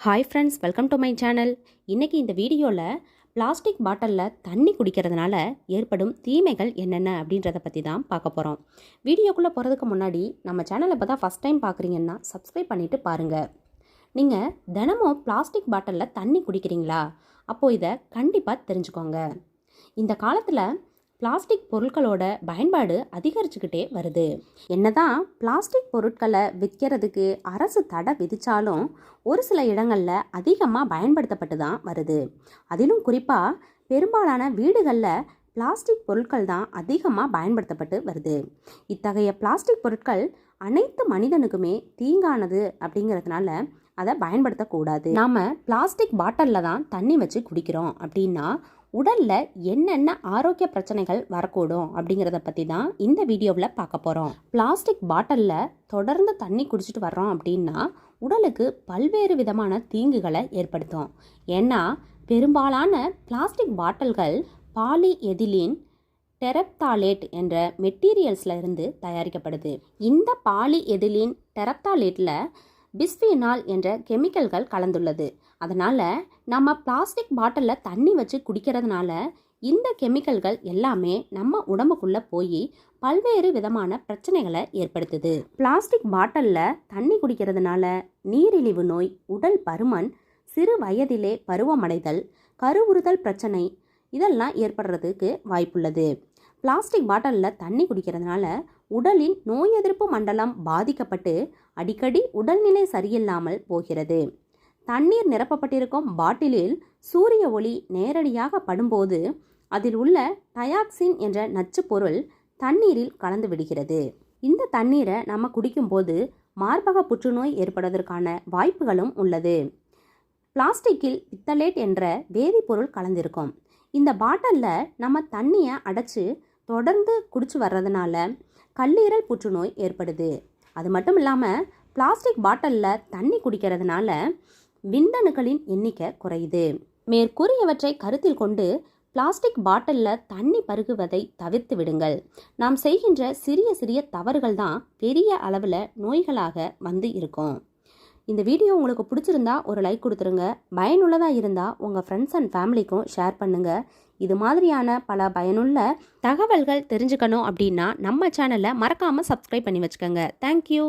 Hi friends welcome to my channel இன்றைக்கி இந்த வீடியோவில் பிளாஸ்டிக் பாட்டிலில் தண்ணி குடிக்கிறதுனால ஏற்படும் தீமைகள் என்னென்ன அப்படின்றத பற்றி தான் பார்க்க போகிறோம் வீடியோக்குள்ளே போகிறதுக்கு முன்னாடி நம்ம சேனலை இப்போ தான் ஃபஸ்ட் டைம் பார்க்குறீங்கன்னா சப்ஸ்கிரைப் பண்ணிவிட்டு பாருங்கள் நீங்கள் தினமும் பிளாஸ்டிக் பாட்டிலில் தண்ணி குடிக்கிறீங்களா? அப்போது இதை கண்டிப்பாக தெரிஞ்சுக்கோங்க. இந்த காலத்தில் பிளாஸ்டிக் பொருட்களோட பயன்பாடு அதிகரிச்சுக்கிட்டே வருது. என்னதான் பிளாஸ்டிக் பொருட்களை விற்கிறதுக்கு அரசு தடை விதித்தாலும் ஒரு சில இடங்களில் அதிகமாக பயன்படுத்தப்பட்டு தான் வருது. அதிலும் குறிப்பாக பெரும்பாலான வீடுகளில் பிளாஸ்டிக் பொருட்கள் தான் அதிகமாக பயன்படுத்தப்பட்டு வருது. இத்தகைய பிளாஸ்டிக் பொருட்கள் அனைத்து மனிதனுக்குமே தீங்கானது அப்படிங்கிறதுனால அதை பயன்படுத்தக்கூடாது. நாம் பிளாஸ்டிக் பாட்டிலில் தான் தண்ணி வச்சு குடிக்கிறோம் அப்படின்னா உடலில் என்னென்ன ஆரோக்கிய பிரச்சனைகள் வரக்கூடும் அப்படிங்கிறத பற்றி தான் இந்த வீடியோவில் பார்க்க போகிறோம் பிளாஸ்டிக் பாட்டிலில் தொடர்ந்து தண்ணி குடிச்சிட்டு வர்றோம் அப்படின்னா உடலுக்கு பல்வேறு விதமான தீங்குகளை ஏற்படுத்தும். ஏன்னா பெரும்பாலான பிளாஸ்டிக் பாட்டில்கள் பாலி எதிலின் டெரப்தாலேட் என்ற மெட்டீரியல்ஸில் இருந்து தயாரிக்கப்படுது. இந்த பாலி எதிலின் டெரப்தாலேட்டில் பிஸ்பினால் என்ற கெமிக்கல்கள் கலந்துள்ளது. அதனால் நம்ம பிளாஸ்டிக் பாட்டிலில் தண்ணி வச்சு குடிக்கிறதுனால இந்த கெமிக்கல்கள் எல்லாமே நம்ம உடம்புக்குள்ளே போய் பல்வேறு விதமான பிரச்சனைகளை ஏற்படுத்துது. பிளாஸ்டிக் பாட்டிலில் தண்ணி குடிக்கிறதுனால நீரிழிவு நோய் உடல் பருமன் சிறு வயதிலே பருவமடைதல் கருவுறுதல் பிரச்சனை இதெல்லாம் ஏற்படுறதுக்கு வாய்ப்புள்ளது. பிளாஸ்டிக் பாட்டிலில் தண்ணி குடிக்கிறதுனால உடலின் நோய் எதிர்ப்பு மண்டலம் பாதிக்கப்பட்டு அடிக்கடி உடல்நிலை சரியில்லாமல் போகிறது. தண்ணீர் நிரப்பப்பட்டிருக்கும் பாட்டிலில் சூரிய ஒளி நேரடியாக படும்போது அதில் உள்ள டயாக்சின் என்ற நச்சு பொருள் தண்ணீரில் கலந்து விடுகிறது. இந்த தண்ணீரை நம்ம குடிக்கும்போது மார்பக புற்றுநோய் ஏற்படுவதற்கான வாய்ப்புகளும் உள்ளது. பிளாஸ்டிக்கில் பித்தலேட் என்ற வேதிப்பொருள் கலந்திருக்கும். இந்த பாட்டிலில் நம்ம தண்ணியை அடைச்சி தொடர்ந்து குடிச்சு வர்றதுனால கல்லீரல் புற்றுநோய் ஏற்படுது. அது மட்டும் இல்லாமல் பிளாஸ்டிக் பாட்டிலில் தண்ணி குடிக்கிறதுனால விந்தணுக்களின் எண்ணிக்கை குறையுது. மேற்கூறியவற்றை கருத்தில் கொண்டு பிளாஸ்டிக் பாட்டிலில் தண்ணி பருகுவதை தவிர்த்து விடுங்கள். நாம் செய்கின்ற சிறிய சிறிய தவறுகள் தான் பெரிய அளவில் நோய்களாக வந்து இருக்கும். இந்த வீடியோ உங்களுக்கு பிடிச்சிருந்தா ஒரு லைக் கொடுத்துருங்க. பயனுள்ளதாக இருந்தால் உங்கள் ஃப்ரெண்ட்ஸ் அண்ட் ஃபேமிலிக்கும் ஷேர் பண்ணுங்கள் இது மாதிரியான பல பயனுள்ள தகவல்கள் தெரிஞ்சுக்கணும் அப்படின்னா நம்ம சேனலை மறக்காமல் சப்ஸ்கிரைப் பண்ணி வச்சுக்கோங்க. தேங்க்யூ